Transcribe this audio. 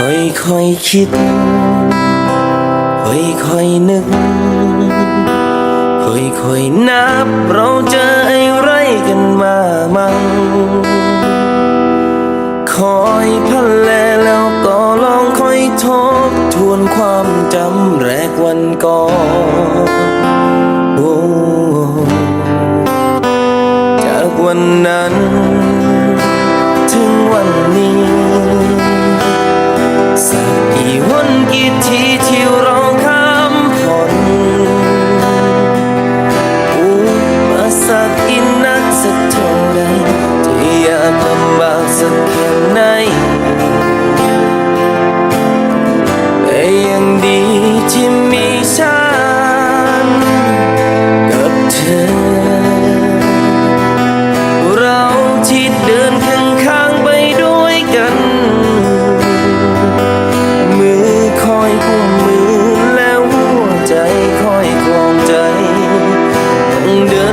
ค่อยค่อยคิด ค่อยค่อยนึก ค่อยค่อยนับ เราเจออะไรกันมามั่งคอยพันแลแล้วก็ลองค่อยทบทวนความจำแรกวันก่อนโอ้จากวันนั้น สักแค่ไหนแต่ยังดีที่มีฉันกับเธอ เราที่เดินข้างข้างๆไปด้วยกัน มือคอยกุมมือแล้วหัวใจคอยคลองใจต้องเดิ